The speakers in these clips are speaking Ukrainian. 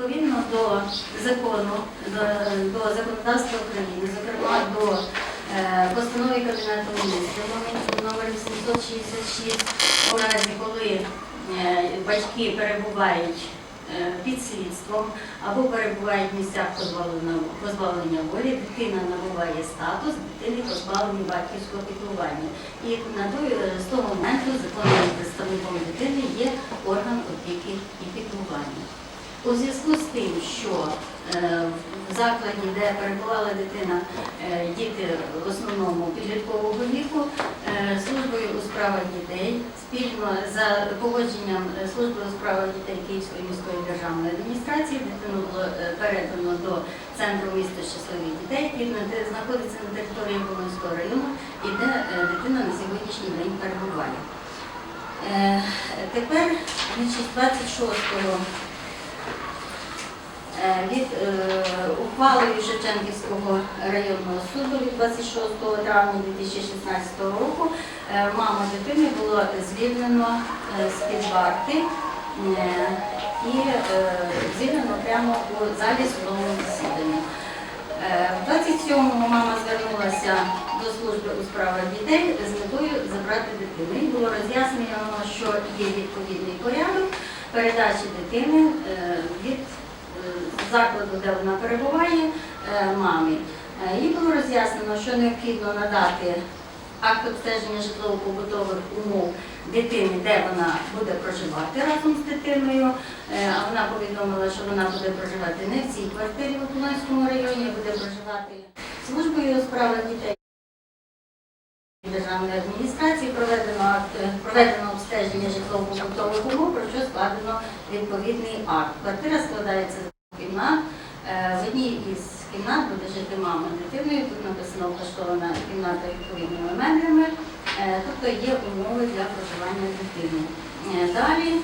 відповідно до закону, до, до законодавства України, зокрема до е, постанови Кабінету міністрів номер- номер 866, у разі, коли е, батьки перебувають е, під слідством або перебувають в місцях позбавлення, волі, дитина набуває статус дитини позбавлення батьківського піклування. І на той, е, з того моменту законним представником дитини є орган опіки і піклування. У зв'язку з тим, що е, в закладі, де перебувала дитина, е, діти в основному підліткового віку, е, службою у справах дітей спільно за погодженням служби у справах дітей Київської міської державної адміністрації дитину було передано до центру міста щасливих дітей, який знаходиться на території Комунського району і де дитина на сьогоднішній день перебуває. Тепер значить, 26 Е, від е, ухвалою Шевченківського районного суду від 26 травня 2016 року е, маму дитини було звільнено е, з-під варти е, і е, звільнено прямо у залі судового засідання. Е, В 27-му мама звернулася до служби у справах дітей з метою забрати дитину. І було роз'яснено, що є відповідний порядок передачі дитини е, від е, закладу, де вона перебуває, е, мамі. Е, Їй було роз'яснено, що необхідно надати акт обстеження житлово-побутових умов дитини, де вона буде проживати разом з дитиною. Е, А вона повідомила, що вона буде проживати не в цій квартирі в Ополонському районі, а буде проживати службою у справах дітей. Державної адміністрації проведено акт проведено обстеження житлово-побутових умов, про що складено відповідний акт. Квартира складається з кімнат. Е, В одній із кімнат буде жити мама дитиною. Тут написано влаштована кімната відповідними меблями, Е, тобто є умови для проживання дитини. Е, Далі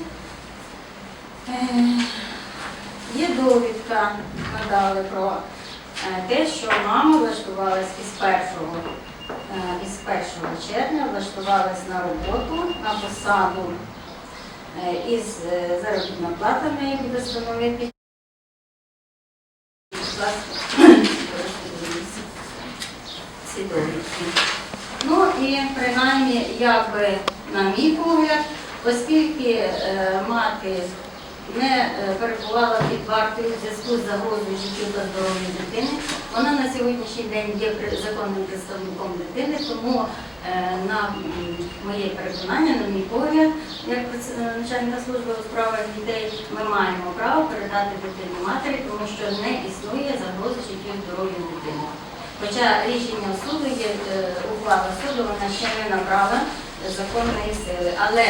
є довідка, надали про те, що мама влаштувалась із першого із 1 червня влаштувалась на роботу на посаду е, із е, заробітними платами, які буде становити. Ці довідки. Ну і принаймні, якби на мій погляд, оскільки е, мати не перебувала під вартою в зв'язку з загрозою життю та здоров'ю дитини, вона на сьогоднішній день є законним представником дитини, тому е, на моє переконання, на мій погляд, як е, начальника служби у справах дітей, ми маємо право передати дитину матері, тому що не існує загрози життю і здоров'ю дитини. Хоча рішення суду є е, ухвала суду, вона ще не набрала законної сили. Але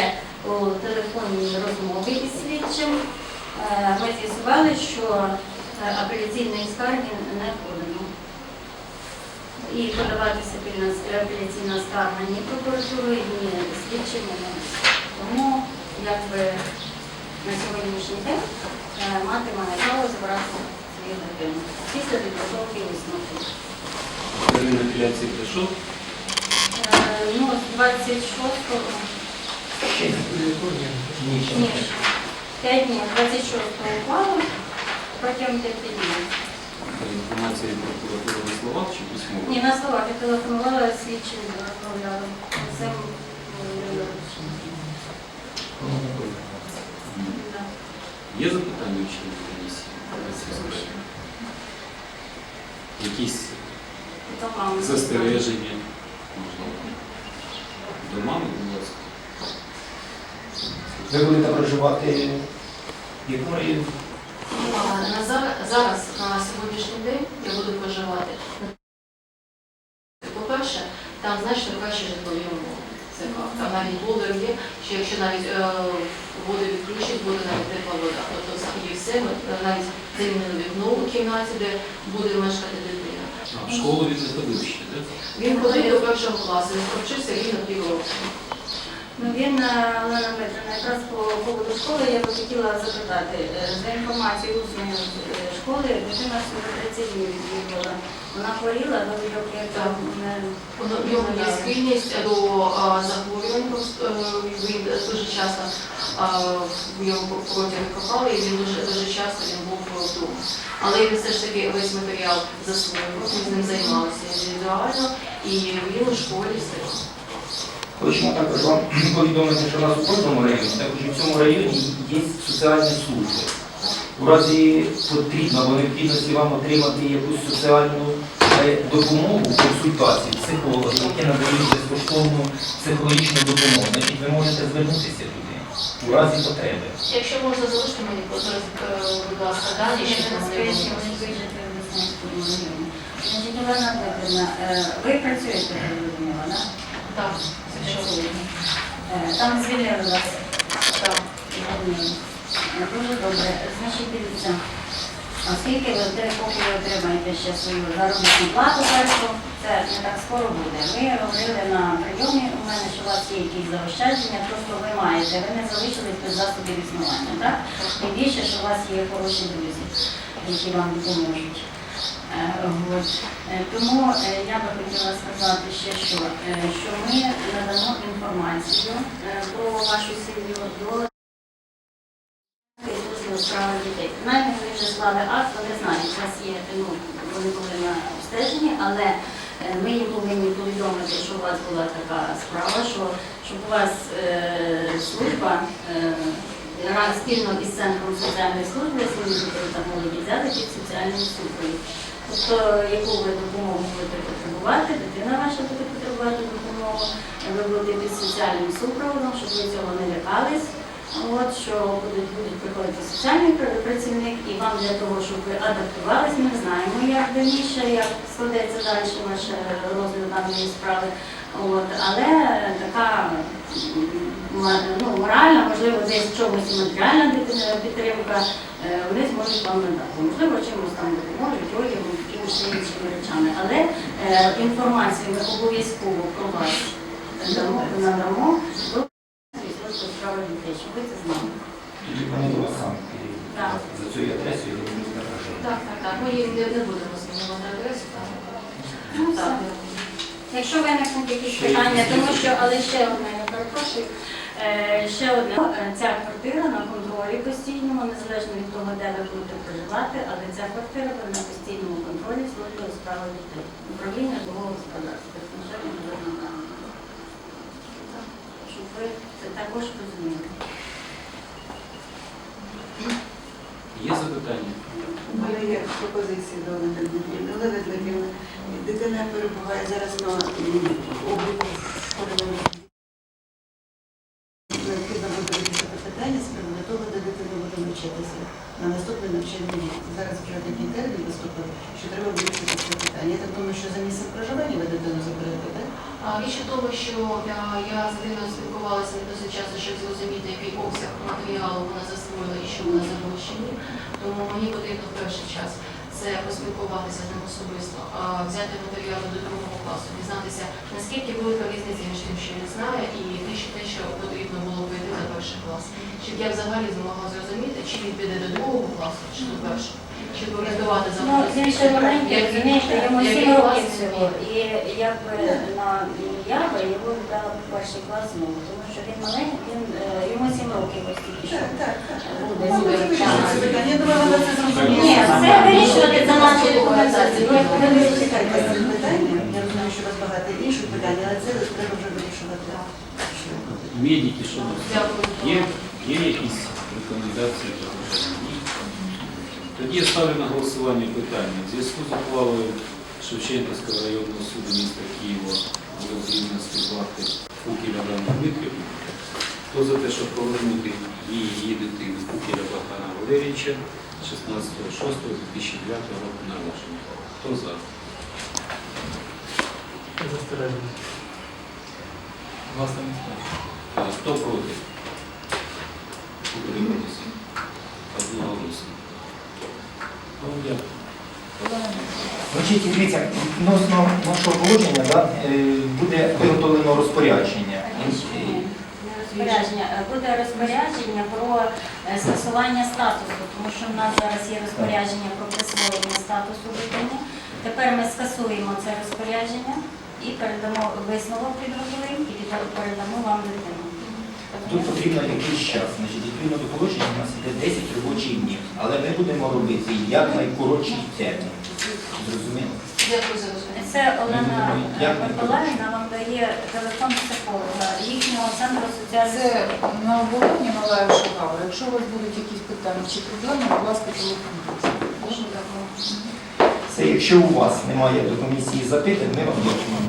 у телефонній розмові із слідчим е, ми з'ясували, що е, апеляційної скарги не подано. І подаватися апеляційна скарга ні прокуратурою, ні слідчим. Тому якби на сьогоднішній день е, мати має право забрати свою дитину після підготовки висновку. Термін апеляції прийшов. Е, Ну, з 26-го, ні, 5 днів, 26-го ухвалу, протягом 5 днів. Інформація від прокуратури на словах чи письмово? Ні, на словах я телефонувала слідчим, розмовляла. Це м, да. Є запитання у членів комісії? Якісь До мами. застереження? Будете проживати якому На зараз, на сьогоднішній день, я буду проживати. По-перше, там значно кращі житлові умови. Це факт. Там навіть бойлер є, що якщо навіть е, воду відключить, буде навіть тепла вода. Тобто є все, навіть замінили вікно у кімнаті, де буде мешкати дитина. А в школу він не ходив ще, так? Він ходив до першого класу, він провчився рівно півроку. Ну, він, е, Олена Дмитрівна, якраз по поводу школи я би хотіла запитати. Е, За інформацією усною з е, школи, дитина всього 30 днів відвідувала. Вона хворіла, довідок як там не нього є схильність до захворювань, він дуже часто в його протягом копали, і він дуже, дуже часто він був вдома. Але він все ж таки весь матеріал засвоїв, ми з ним займалися індивідуально і він у школі все. Хочемо також вам повідомити, що у нас у кожному районі, також і в цьому районі є соціальні служби. У разі потрібно або необхідності вам отримати якусь соціальну е, допомогу, консультацію, психолога, які надають безкоштовну психологічну допомогу, значить ви можете звернутися туди у разі потреби. Якщо можна залишити мені, будь ласка, будь ласка, дані, не нам не безпечно було. в Деснянському районі. Значить, Олена Дмитрівна, е, ви працюєте, зрозуміла, так? Так, Там звільнили вас. так. Дуже добре. Значить, дивіться, оскільки ви отри- поки ви отримаєте ще свою заробітну плату першу, це не так скоро буде. Ми говорили на прийомі у мене, що у вас є якісь заощадження, просто ви маєте, ви не залишились без засобів існування, так? Тим більше, що у вас є хороші друзі, які вам допоможуть. Е, от. Е, Тому е, я би хотіла сказати ще, що, що ми надамо інформацію про вашу сім'ю до служби у дітей. Принаймні вони вже склали акт, вони знають, у вас є, ну, вони були на обстеженні, але ми їм повинні повідомити, що у вас була така справа, що щоб у вас е, служба е, спільно із центром соціальної служби дітей та молоді взяли під соціальним супровід. Тобто, яку ви допомогу будете потребувати, дитина ваша буде потребувати допомогу, ви будете під соціальним супроводом, щоб ви цього не лякались. От що будуть, будуть приходити соціальний пр- працівник, і вам для того, щоб ви адаптувались, ми знаємо, як дальніше, як складеться далі ваш е, розгляд даної справи. От, але така ну, моральна, можливо, десь в чомусь і матеріальна підтримка, е, вони зможуть вам надати. Можливо, чимось там допоможуть, одягом, якимось іншими речами. Але е, інформацію ми обов'язково про вас дамо, надамо до Служби справи дітей, щоб ви це знали. Тоді вони до вас сам. Так. За цією адресою я не Так, так, так. Ми не будемо змінювати адресу. так. Ну, все. Так. Якщо виникнуть якісь питання, тому що, але ще одне, я перепрошую, е, ще одне, Е, ця квартира на контролі постійному, незалежно від того, де ви будете проживати, але ця квартира буде на постійному контролі служби у справах дітей. Управління житлового господарства, Щоб ви це також розуміли. Є запитання? У мене є пропозиції до Олени Дмитрівни. Олена перебуває зараз на обліку. Необхідно буде питання з приводу того, де дитина буде навчатися на наступний навчальний рік. Зараз вже такий термін наступив, що треба вирішити це питання. Я так думаю, що за місцем проживання ви дитину заберете, так? А у тому, що я, я з дитиною спілкувалася не досить часто, щоб зрозуміти, який обсяг матеріалу вона засвоїла і що вона забула ні. Тому мені потрібно перший час це поспілкуватися з ним особисто, взяти матеріали до другого класу, дізнатися, наскільки велика різниця між тим, що він знає, і те, що те, що потрібно було пройти за перший клас. Щоб я взагалі змогла зрозуміти, чи він піде до другого класу, чи до першого, щоб орієнтувати за Ну, він ще маленький, розумієте, йому Який 7 клас років всього. І якби на я би його віддала в перший клас знову, тому що він маленький, він, е, йому 7 років ось тільки що. Буде Ну. Я думаю, вона це зрозуміє. Ні, це вирішувати за вирішити? питання. Я розумію, що у вас багато інших питань, але це треба вже вирішувати. Медики, що у нас? Є, є якісь рекомендації та бажання? Тоді я ставлю на голосування питання. В зв'язку з ухвалою Шевченківського районного суду міста Києва Фукіля Хто за те, щоб повернути її, її дитину Фукіля Богдана Валерійовича 16.06.2009 року народження? Хто за? Застереження. Власне. Хто проти? Утриматися. Одноголосно. Ну, дякую. Значить, дивіться, відносно нашого положення да, е, буде виготовлено розпорядження. Розпорядження. Е, Буде розпорядження про е, скасування статусу, тому що в нас зараз є розпорядження про присвоєння статусу дитини. Тепер ми скасуємо це розпорядження і передамо висновок підготуємо і передамо вам дитину. Тут потрібно якийсь час. Значить, відповідно до положення у нас іде 10 робочих днів, але ми будемо робити як найкоротший термін. Зрозуміло? Дякую за розуміння. Це Олена е, ми Миколаївна вам дає телефон психолога їхнього центру соціальної Це на обговорення Малаю Шагала. Якщо у вас будуть якісь питання чи проблеми, будь ласка, телефонуйте. Це якщо у вас немає до комісії запитань, ми вам дякуємо.